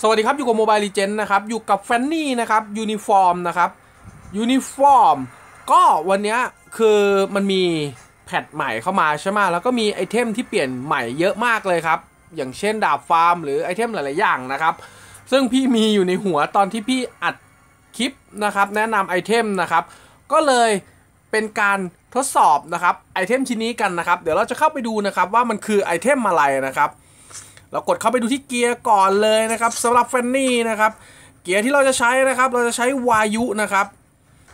สวัสดีครับ อยู่กับโมบายลีเจนนะครับ อยู่กับแฟนนี่นะครับยูนิฟอร์มนะครับยูนิฟอร์มก็วันนี้คือมันมีแพทใหม่เข้ามาใช่ไหมแล้วก็มีไอเทมที่เปลี่ยนใหม่เยอะมากเลยครับ อย่างเช่นดาบฟาร์มหรือไอเทมหลาย ๆ อย่างนะครับ ซึ่งพี่มีอยู่ในหัวตอนที่พี่อัดคลิปนะครับ แนะนำไอเทมนะครับ ก็เลยเป็นการทดสอบนะครับไอเทมชิ้นนี้กันนะครับ เดี๋ยวเราจะเข้าไปดูนะครับว่ามันคือไอเทมอะไรนะครับ เรากดเข้าไปดูที่เกียร์ก่อนเลยนะครับสำหรับแฟนนี่นะครับ เกียร์ที่เราจะใช้นะครับ เราจะใช้วายุนะครับ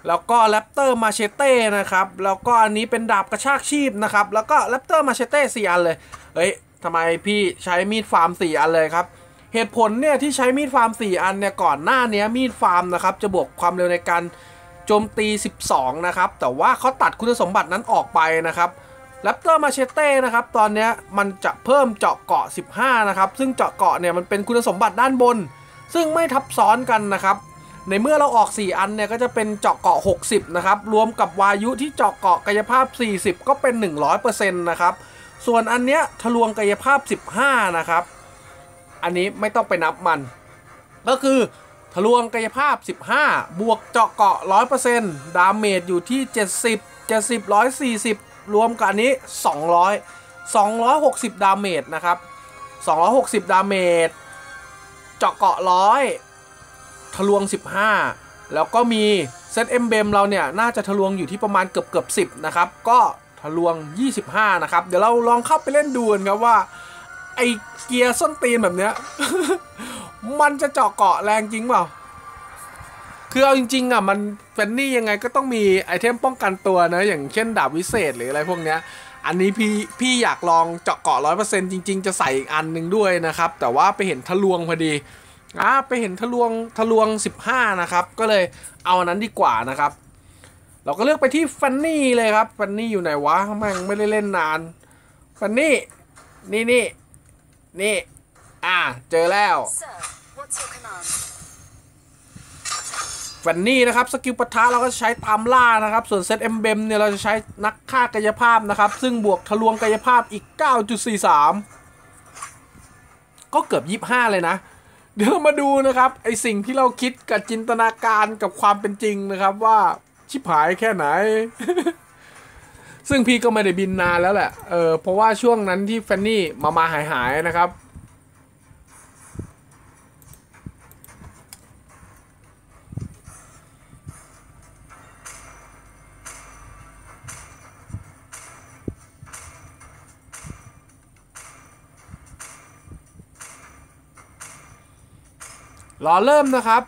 แล้วก็แรปเตอร์มาเชเต้นะครับ แล้วก็อันนี้เป็นดาบกระชากชีพนะครับ แล้วก็แรปเตอร์มาเชเต้สี่อันเลย เฮ้ยทำไมพี่ใช้มีดฟาร์มสี่อันเลยครับ เหตุผลเนี่ยที่ใช้มีดฟาร์ม4อันเนี่ยก่อนหน้านี้มีดฟาร์มนะครับจะบวกความเร็วในการโจมตี 12 นะครับ แต่ว่าเขาตัดคุณสมบัตินั้นออกไปนะครับ แรปเตอร์มาเชเต้นะครับตอนนี้มันจะเพิ่มเจาะเกาะ 15 นะครับ ซึ่งเจาะเกาะเนี่ยมันเป็นคุณสมบัติด้านบน ซึ่งไม่ทับซ้อนกันนะครับ ในเมื่อเราออก 4 อันเนี่ยก็จะเป็นเจาะเกาะ 60 นะครับ รวมกับวายุที่เจาะเกาะกายภาพ 40 ก็เป็น 100%นะครับ ส่วนอันเนี้ยทะลวงกายภาพ 15 นะครับ อันนี้ไม่ต้องไปนับมัน ก็คือทะลวงกายภาพ 15 บวกเจาะเกาะ 100%ดาเมจอยู่ที่ 70 70 140 รวมกันนี้ 200 260 ดาเมจนะครับ 260 ดาเมจเจาะเกาะ100ทะลวง 15 แล้วก็มีเซตเอ็มเบมเราเนี่ยน่าจะทะลวงอยู่ที่ประมาณเกือบเกือบ10 นะครับ ก็ทะลวง 25 นะครับ เดี๋ยวเราลองเข้าไปเล่นดูกันครับว่า ไอเกียร์ส้นตีนแบบเนี้ย มันจะเจาะเกาะแรงจริงเปล่า คือเอาจริงๆอะมันแฟนนี่ยังไงก็ต้องมีไอเทมป้องกันตัวนะอย่างเช่นดาบวิเศษหรืออะไรพวกเนี้ยอันนี้พี่พี่อยากลองเจาะเกาะร้อยเปอร์เซ็นต์จริงๆ จะใส่อีกอันหนึ่งด้วยนะครับ แต่ว่าไปเห็นทะลวงพอดีอ่าไปเห็นทะลวงทะลวง 15 นะครับ ก็เลยเอาอันนั้นดีกว่านะครับ เราก็เลือกไปที่ฟันนี่เลยครับฟันนี่อยู่ไหนวะแม่งไม่ได้เล่นนานฟันนี่นี่นี่นี่อ่าเจอแล้ว Sir. แฟนนี่นะครับสกิลปะทะเราก็ใช้ตามล่านะครับ ส่วนเซตเอ็มเบมเนี่ยเราจะใช้นักฆ่ากายภาพนะครับ ซึ่งบวกทะลวงกายภาพอีก 9.43 ก็เกือบ 25 เลยนะ เดี๋ยวมาดูนะครับ ไอสิ่งที่เราคิดกับจินตนาการกับความเป็นจริงนะครับว่าชิบหายแค่ไหน ซึ่งพี่ก็ไม่ได้บินนานแล้วแหละเออเพราะว่าช่วงนั้นที่แฟนนี่มามาหายหายนะครับ รอเริ่มนะครับ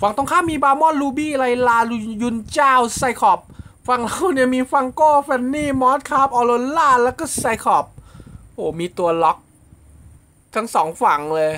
ฝั่งตรงข้ามมีบาร์มอนลูบี้ไลลาลูยุนเจ้าไซคอบฝั่งเราเนี่ยมีฟังโก้แฟนนี่ มอสคาร์บออโรล่า แล้วก็ไซคอบโอ้มีตัวล็อก ทั้งสองฝั่งเลย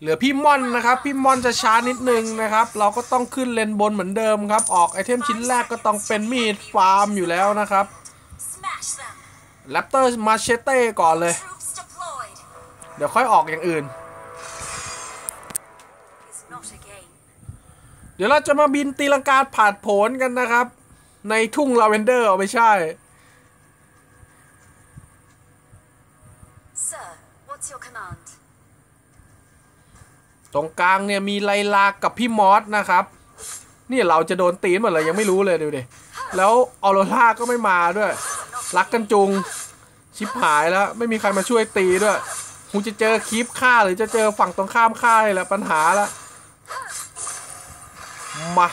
เหลือพี่ม่อนนะครับ พี่ม่อนจะช้านิดนึงนะครับ เราก็ต้องขึ้นเลนบนเหมือนเดิมครับ ออกไอเทมชิ้นแรกก็ต้องเป็นมีดฟาร์มอยู่แล้วนะครับแรปเตอร์มาเชเต้ก่อนเลย เดี๋ยวค่อยออกอย่างอื่น เดี๋ยวเราจะมาบินตีลังกาผ่านโผนกันนะครับ ในทุ่งลาเวนเดอร์เอาไม่ใช่ Sir, what's your command? ตรงกลางเนี่ยมีไลลากับพี่มอสนะครับ นี่เราจะโดนตีนหมดเลยยังไม่รู้เลยดูดิ แล้วออโรล่าก็ไม่มาด้วย รักกันจุง ชิบหายแล้ว ไม่มีใครมาช่วยตีด้วยคงจะเจอคีปฆ่าหรือจะเจอฝั่งตรงข้ามฆ่าเลยแหละปัญหาละมา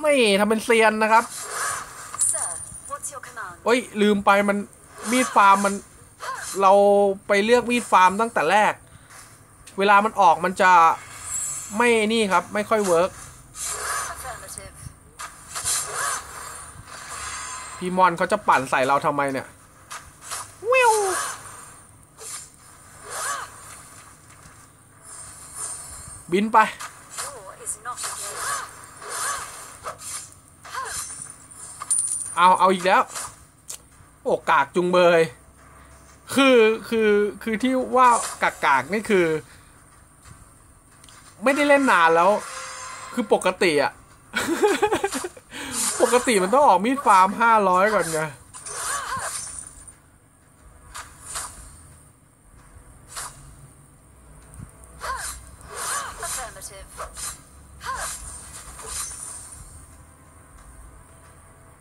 ไม่ทำเป็นเซียนนะครับ Sir, what's your command? เอ้ยลืมไปมันมีดฟาร์มมัน เราไปเลือกมีดฟาร์มตั้งแต่แรก เวลามันออกมันจะไม่นี่ครับ ไม่ค่อยเวิร์กพีมอนเขาจะปั่นใส่เราทำไมเนี่ยวิวบินไป เอา เอาอีกแล้ว โอกากจุงเบย คือคือคือที่ว่ากากกากนี่คือ ไม่ได้เล่นนานแล้ว คือปกติอะปกติมันต้องออกมีดฟาร์มห้าร้อยก่อนไง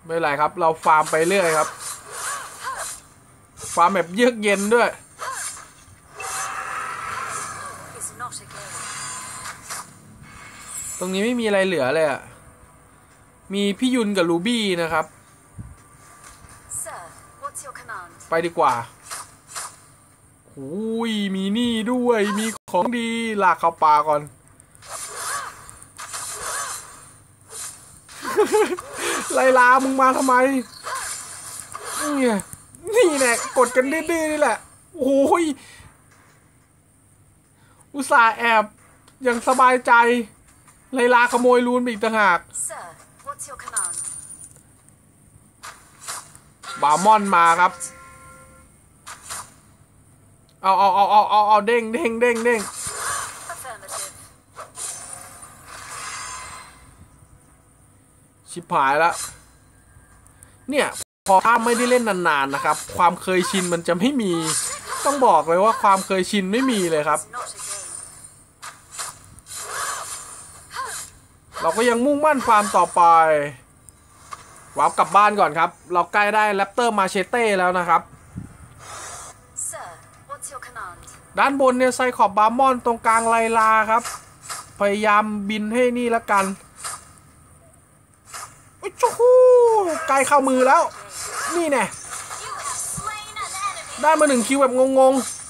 ไม่ไรครับ เราฟาร์มไปเรื่อยครับ ฟาร์มแบบเยือกเย็นด้วย Is not a game. ตรงนี้ไม่มีอะไรเหลือเลยอะมีพี่ยุนกับรูบี้นะครับ Sir, what's your command? ไปดีกว่าหูยมีนี่ด้วย มีของดีลากเข้าป่าก่อน ไลลา มึงมาทำไมนี่ ไงนี่แน่กดกันดื้อๆนี่แหละ โอ้ย อุตส่าห์แอบยังสบายใจ ไลลาขโมยรูนไปอีกต่างหาก Sir, what's your command? บามอนมาครับ เอาเอาเอาเอาเอาเอาเด้งเด้งเด้งเด้ง Affirmative. ชิบหายแล้วเนี่ย พอถ้าไม่ได้เล่นนานๆนะครับ ความเคยชินมันจะไม่มี ต้องบอกเลยว่าความเคยชินไม่มีเลยครับ It's not a game. เราก็ยังมุ่งมั่นฟาร์มต่อไปวาร์ปกลับบ้านก่อนครับ เราใกล้ได้แรปเตอร์มาเชเต้แล้วนะครับ Sir, what's your command? ด้านบนเนี่ยไซขอบบาร์มอนตรงกลางไลลาครับ พยายามบินให้นี่ละกันอุ๊ยจูฮูใกล้เข้ามือแล้ว นี่แน่ได้มาหนึ่งคิวแบบงงๆ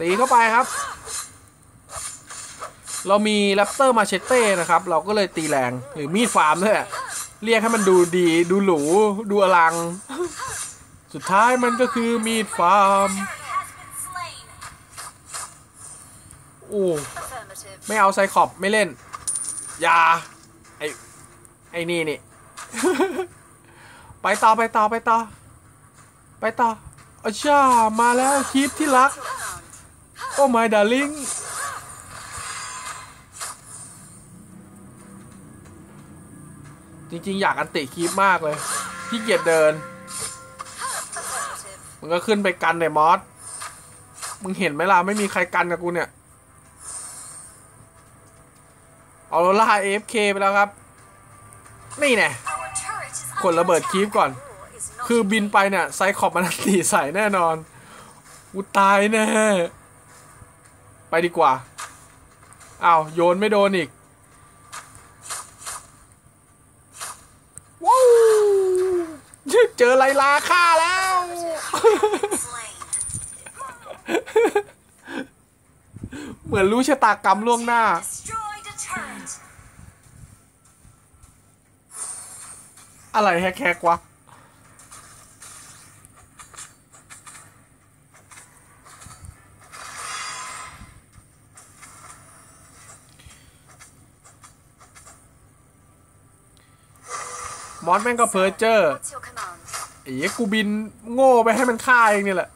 ตีเข้าไปครับ เรามีแรปเตอร์มาเชเต้นะครับ เราก็เลยตีแรงหรือมีดฟาร์มด้วยเรียกให้มันดูดีดูหรู ดูอลัง สุดท้ายมันก็คือมีดฟาร์ม อ้ไม่เอาไซคอบไม่เล่น อย่า ไอไอนี่นี่ ไปต่อไปต่อไปต่อ ไปต่ออาชามาแล้วคลิปที่รัก โอ้ my darling จริงๆ อยากอันติคลิปมากเลยที่เกียจเดินมึงก็ขึ้นไปกันเลยมอส มึงเห็นไหมล่ะ ไม่มีใครกันกับกูเนี่ย เอาโรล่า AFK ไปแล้วครับ นี่แน่ Our turret is กดระเบิดคลิปก่อน คือบินไปเนี่ยไซคอบมันตีใส่แน่นอนกูตายแน่ ไปดีกว่าอ้าวโยนไม่โดนอีกว้าวเจอไลลาฆ่าแล้ว เหมือนรู้ชะตากรรมล่วงหน้า อะไรแฮกๆวะ มอสแม่งก็เพอร์เจอร์ไอ้เหี้ยกูบินโง่ไปให้มันฆ่าเองเนี่ยแหละ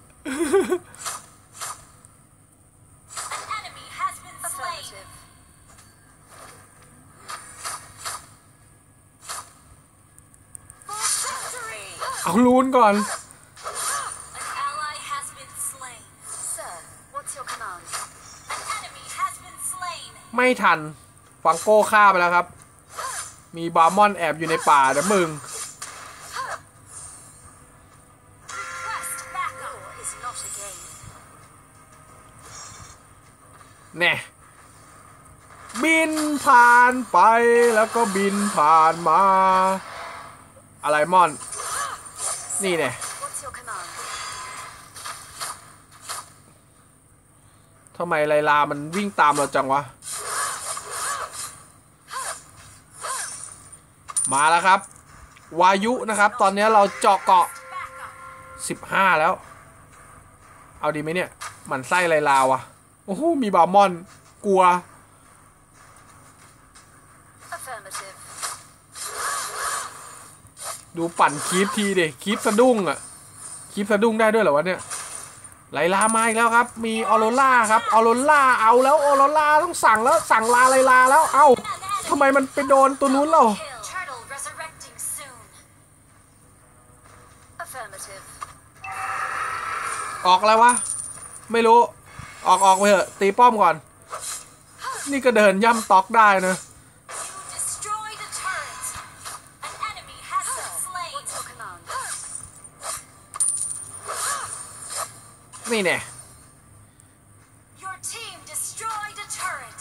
An enemy has been slain. For victory. เอาลูนก่อน An ally has been slain. Sir, what's your command? An enemy has been slain. ไม่ทันฟังโก้ฆ่าไปแล้วครับ มีบาร์มอนแอบอยู่ในป่าเดี๋ยวมึง Request backup. War is not a game. แน่บินผ่านไปแล้วก็บินผ่านมา อะไรมอน นี่แน่ What's your command? ทำไมไลลา มันวิ่งตามเราจังวะ มาแล้วครับ วายุนะครับ ตอนนี้เราเจาะเกาะ 15 แล้ว เอาดีไหมเนี่ยมันไส้ไลลาวะโอ้โห มีบาร์มอน กลัว ดูปั่นคีปทีเด็คีปสะดุ้งอะคีปสะดุ้งได้ด้วยเหรอวะเนี่ยไลลามาอีกแล้วครับ มีออโรล่าครับออโรล่าเอาแล้วออโรล่าต้องสั่งแล้วสั่งลาไลลาแล้วเอ้าทำไมมันไปโดนตัวนู้นเล่า Kill. Turtle resurrecting soon. Affirmative. ออกแล้ววะ ไม่รู้ ออกออกไปเถอะ ตีป้อมก่อน นี่ก็เดินย่ำตอกได้นะ นี่แน่ Your team destroyed a turret.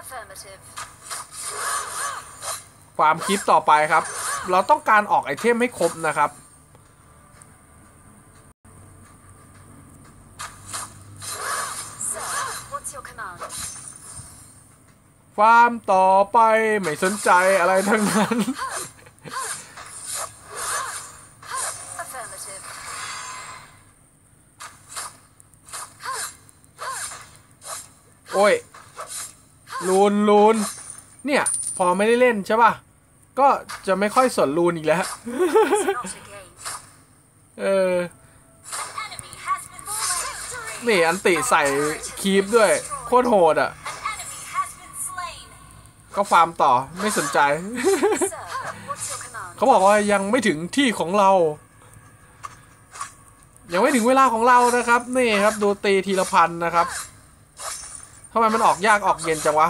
Affirmative. ความคลิปต่อไปครับ เราต้องการออกไอเทมให้ครบนะครับ Sir, what's your command? ฟาร์มต่อไปไม่สนใจอะไรทั้งนั้น Affirmative. โอ้ย ลูนลูน เนี่ย พอไม่ได้เล่นใช่ป่ะ ก็จะไม่ค่อยสนลูนอีกแล้ว It's not a game. เออ An enemy has been slain. นี่อันติใส่คีปด้วย โคตรโหดอะ An enemy has been slain. ก็ฟาร์มต่อไม่สนใจ Sir, what's your command? เขาบอกว่ายังไม่ถึงที่ของเรา ยังไม่ถึงเวลาของเรานะครับ นี่ครับ ดูตีทีละพันนะครับทำไมมันออกยากออกเย็นจังวะ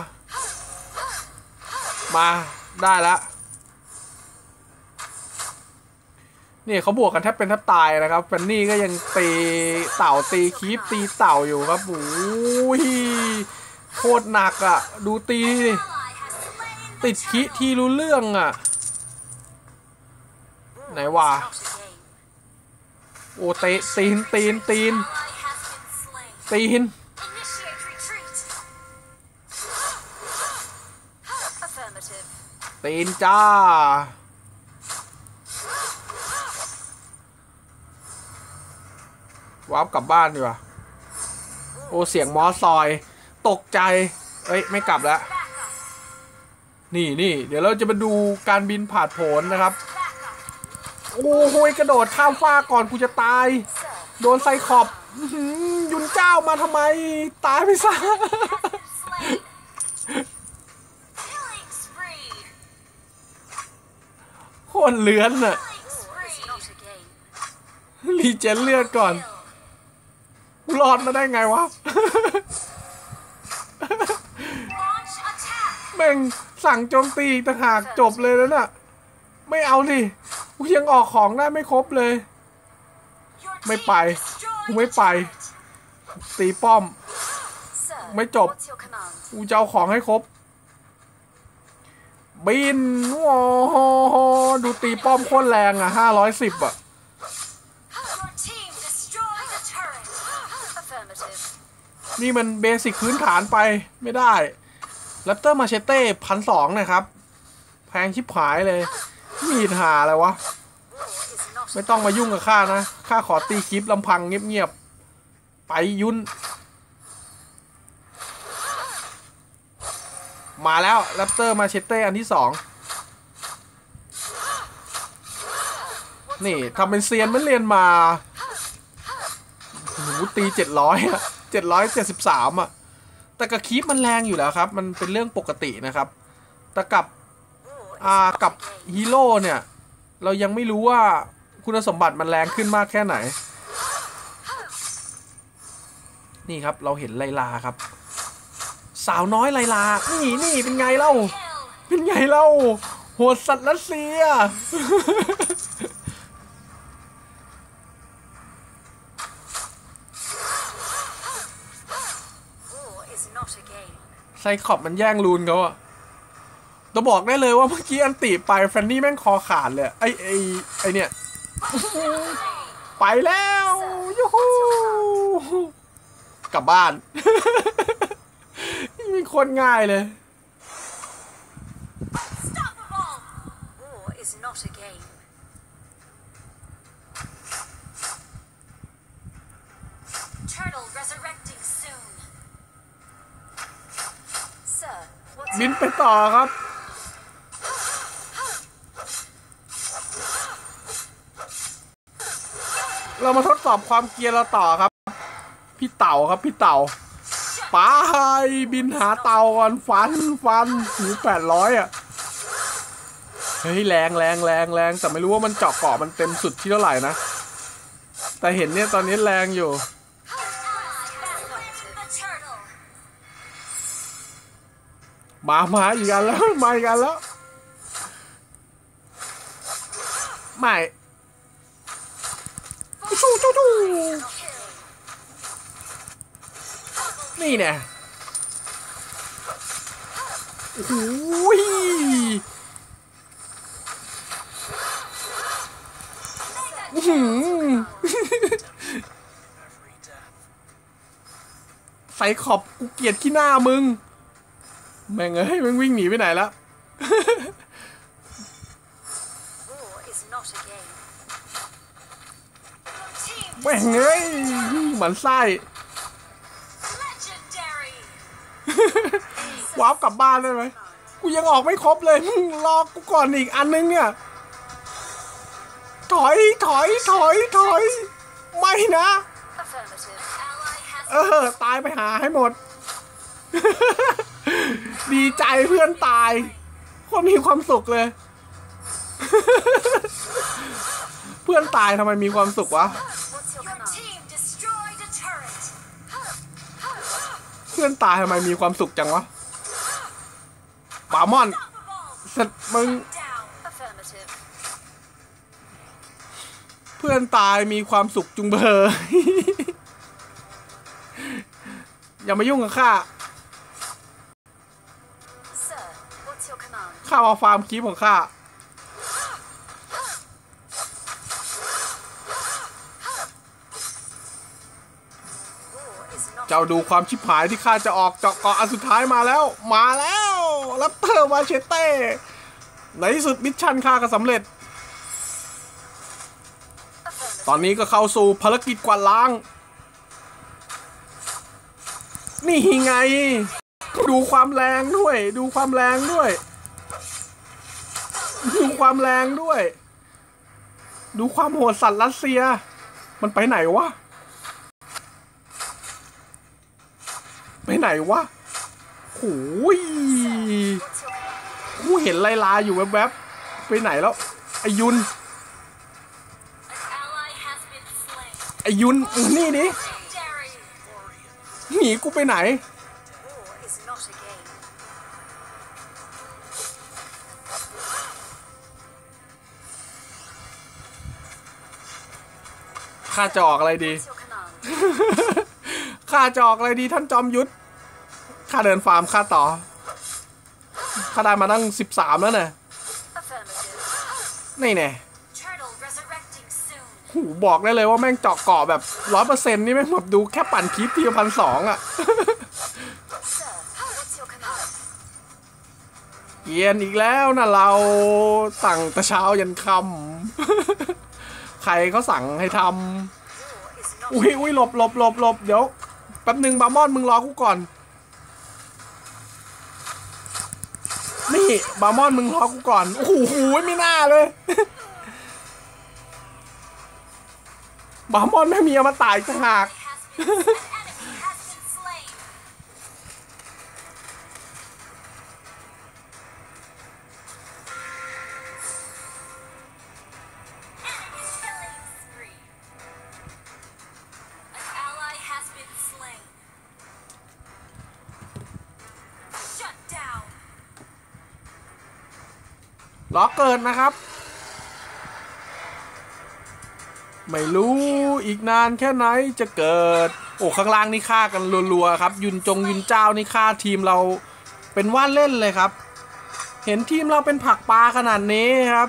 มาได้แล้วนี่เขาบวกกันแทบเป็นแทบตายนะครับแฟนนี่ก็ยังตีเต่าตีคีปตีเต่าอยู่ครับโอ้ยโคตรหนักอะ่ะ ดูตีติดคิ turtle. ที่รู้เรื่องอะ่ะ ไหนวะโอ้เตะตีนตีนตีนเตีน ตีนจ้า วาร์ปกลับบ้านดีกว่า โอ้ เสียงมอสซอย ตกใจ เอ้ย ไม่กลับแล้ว นี่นี่เดี๋ยวเราจะมาดูการบินผ่านผลนะครับ โอ้โหยกระโดดข้ามฟ้าก่อนกูจะตาย โดนไซคอบยุนเจ้ามาทำไม ตายไปซะ ตรเลื้อนอะรีเจนเลือดก่อนรอดมาได้ไงวะ แม่งสั่งโจมตีต่างหากจบเลยแล้วน่ะ ไม่เอาดิกูยังออกของได้ไม่ครบเลย ไม่ไปกูไม่ไป ตีป้อม ไม่จบกูจะเอาของให้ครบ บิน โอ้โหดูตีป้อมโคตรแรงอะห้าร้อยสิบอะนี่มันเบสิกพื้นฐานไปไม่ได้แรปเตอร์มาเชเต้พันสองนะครับ แพงชิบหายเลย มีหาอะไรวะ ไม่ต้องมายุ่งกับข้านะข้าขอตีคลิปลำพังเงียบๆ ไปยุ่น มาแล้วแรปเตอร์มาเชเต้อันที่สองนี่ทำเป็นเซียนไม่เรียนมาหนูตีเจ็ดร้อยอะเจ็ดร้อยเจ็ดสิบสามอะแต่กับคีปมันแรงอยู่แล้วครับ มันเป็นเรื่องปกตินะครับแต่กับอ่ากับฮีโร่เนี่ย เรายังไม่รู้ว่าคุณสมบัติมันแรงขึ้นมากแค่ไหน นี่ครับเราเห็นไลลาครับ สาวน้อยไลลา นี่นี่เป็นไงเล่า เป็นไงเล่า โหดสัตว์รัสเซีย ไซคอบมันแย่งลูนเขาอะจะบอกได้เลยว่าเมื่อกี้อันติไปแฟนนี่แม่งคอขาดเลย ไอไอไอเนี่ย ไปแล้วยูฮูกลับบ้าน มีคนง่ายเลย บินไปต่อครับเรามาทดสอบความเกียร์เราต่อครับ พี่เต่าครับพี่เต่า ไปบินหาเต่าก่อนฟันฟันหูแปดร้อยอะเฮ้ยแรงแรงแรงแรงแต่ไม่รู้ว่ามันเจาะเกาะมันเต็มสุดที่เท่าไหร่นะ แต่เห็นเนี่ยตอนนี้แรงอยู่ มามาอีกอันแล้วมาอีกอันแล้วไม่ชูชูชู นี่เนี่ยโอ้โหยอื้อหือใส่ขอบกูเกลียดขี้หน้ามึง แม่งเอ้ยมึงวิ่งหนีไปไหนแล้ว War is not a game. Team แม่งเอ้ยหมันไส้ วาร์ปกลับบ้านได้ไหมกูยังออกไม่ครบเลยมึงรอกูก่อนอีกอันนึงเนี่ย ถอยถอยถอยถอยไม่นะ Affirmative. Ally has เออ ตายไปหาให้หมด ดีใจเพื่อนตาย คนมีความสุขเลย เพื่อนตายทำไมมีความสุขวะ What's your, your team destroyed a turret. เพื่อนตายทำไมมีความสุขจังวะ ปามอนเสร็จมึง เพื่อนตายมีความสุขจุงเบอร์ อย่ามายุ่งกับข้าข้ามาฟาร์มคลิปของข้าเจ้าดูความชิบหายที่ข้าจะออกจาะเกาะอันสุดท้ายมาแล้ว มาแล้ว ลัปเตอร์มาเชเต้ ในที่สุดมิชชั่นข้าก็สำเร็จ ตอนนี้ก็เข้าสู่ภารกิจกวาดล้าง นี่ไง ดูความแรงด้วย ดูความแรงด้วย ดูความแรงด้วย ดูความโหดสัตว์รัสเซีย มันไปไหนวะ ไปไหนวะ โอ้ย What's your command? กูเห็นไลลาอยู่แวบๆ ไปไหนแล้วไอยุนไอยุนนี่ดิหนีกูไปไหน ข้าจะออกอะไรดี ข้าจะออกอะไรดีท่านจอมยุทธ ข้าเดินฟาร์มข้าต่อข้าได้มาตั้งสิบสามแล้วเนี่ย Affirmative. นี่แน่ Turtle resurrecting soon. หูบอกได้เลยว่าแม่งเจาะเกาะแบบร้อยเปอร์เซ็นต์นี่แม่งแบบดูแค่ปั่นคลิปทีพันสองอะ Sir, what's your command? เกรียนอีกแล้วนะเราตั้งแต่เช้ายันค่ำใครเขาสั่งให้ท War is ำ not อุ้ยอุ้ยหลบหลบหลบหลบเดี๋ยวแป๊บหนึ่งบามอนมึงรอกูก่อน บามอนมึงรอกูก่อน โอ้โหไม่น่าเลย บามอนไม่มีเอามาตายต่างหาก ล้อเกิดนะครับ ไม่รู้อีกนานแค่ไหนจะเกิด โอ้ข้างล่างนี่ฆ่ากันรัวๆครับ ยุนจงยุนเจ้านี่ฆ่าทีมเราเป็นว่าเล่นเลยครับ เห็นทีมเราเป็นผักปลาขนาดนี้ครับ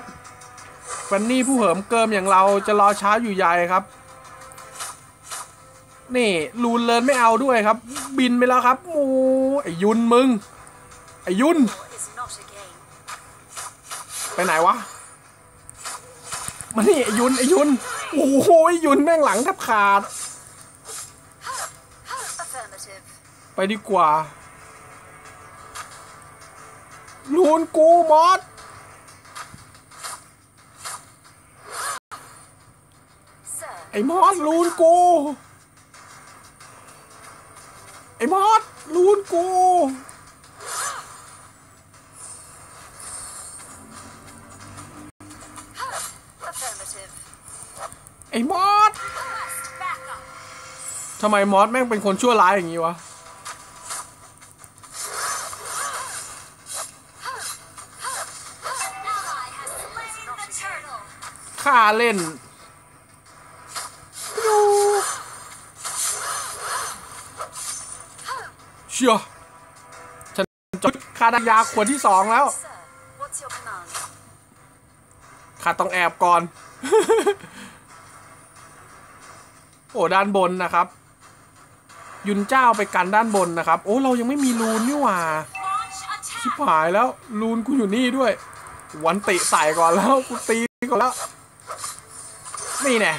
ฟันนี่ผู้เหิมเกิมอย่างเราจะรอช้าอยู่ใหญ่ครับ นี่ลูนเลินไม่เอาด้วยครับ บินไปแล้วครับโอ้ไอยุนมึง ไอยุน ไปไหนวะมานี่ไอยุนไอยุนโอ้โหไอยุนแม่งหลังแทบขาด Affirmative. ไปดีกว่าลูนกูมอส Sir, ไอมอสลูนกู ไอมอสลูนกู อมอส Request backup. ทำไมมอสแม่งเป็นคนชั่วร้ายอย่างนี้วะ An ally has slain the turtle. ฆ่าเล่นยูเชียวฉันจบคาดายาขวดที่สองแล้ว Sir, what's your command? ข้าต้องแอบก่อนโอ้ด้านบนนะครับ ยุนเจ้าไปกันด้านบนนะครับ โอ้เรายังไม่มีรูนนี่หว่าชิบหายแล้วรูนกูอยู่นี่ด้วย วันติใส่ก่อนแล้วกูตีก่อนแล้วนี่แน่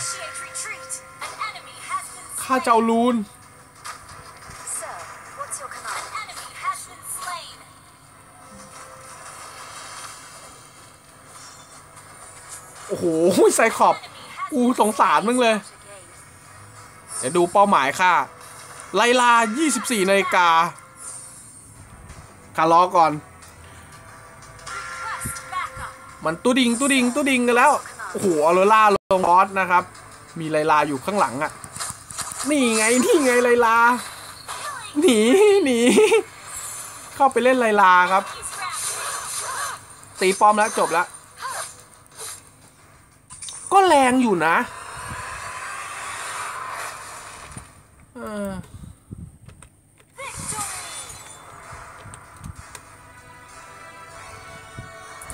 ข้าเจ้ารูนโอ้โหไซคอบ Enemy has กูสงสารมึงเลย เดี๋ยวดูเป้าหมายค่ะ ไลลา 24นาฬิกาคารอก่อน มันตุดิงตุดิงตุดิงกันแล้ว โอ้โหออโรล่าลงบอสนะครับ มีไลลาอยู่ข้างหลังอะนี่ไง นี่ไงไลลา หนี หนี เข้าไปเล่นไลลาครับ ตีป้อมแล้วจบแล้ว ก็แรงอยู่นะเออ Victory.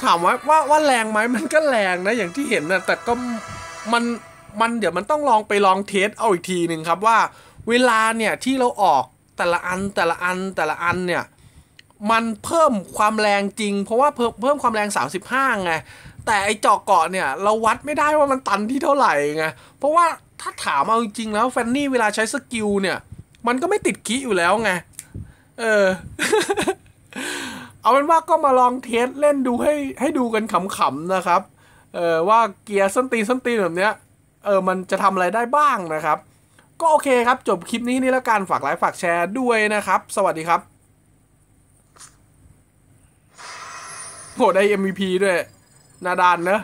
ถามว่าว่าว่าแรงไหมมันก็แรงนะอย่างที่เห็นนะแต่ก็มันมันเดี๋ยวมันต้องลองไปลองเทสเอาอีกทีหนึ่งครับว่า เวลาเนี่ยที่เราออกแต่ละอันแต่ละอันแต่ละอันเนี่ยมันเพิ่มความแรงจริง เพราะว่าเพิ่มเพิ่มความแรง 35ไงแต่ไอจาะเกาะเนี่ยเราวัดไม่ได้ว่ามันตันที่เท่าไหร่ไงเพราะว่า ถ้าถามเอาจริงๆแล้วแฟนนี่เวลาใช้สกิลเนี่ย มันก็ไม่ติดคีอยู่แล้วไง เออ เอาเป็นว่าก็มาลองเทสเล่นดูให้ให้ดูกันขำๆนะครับ เออว่าเกียร์ส้นตีนส้นตีนแบบเนี้ย เออมันจะทำอะไรได้บ้างนะครับ ก็โอเคครับ จบคลิปนี้นี่แล้วกันฝากไลค์ฝากแชร์ด้วยนะครับ สวัสดีครับโหได้ MVP ด้วยนาดานเนอะ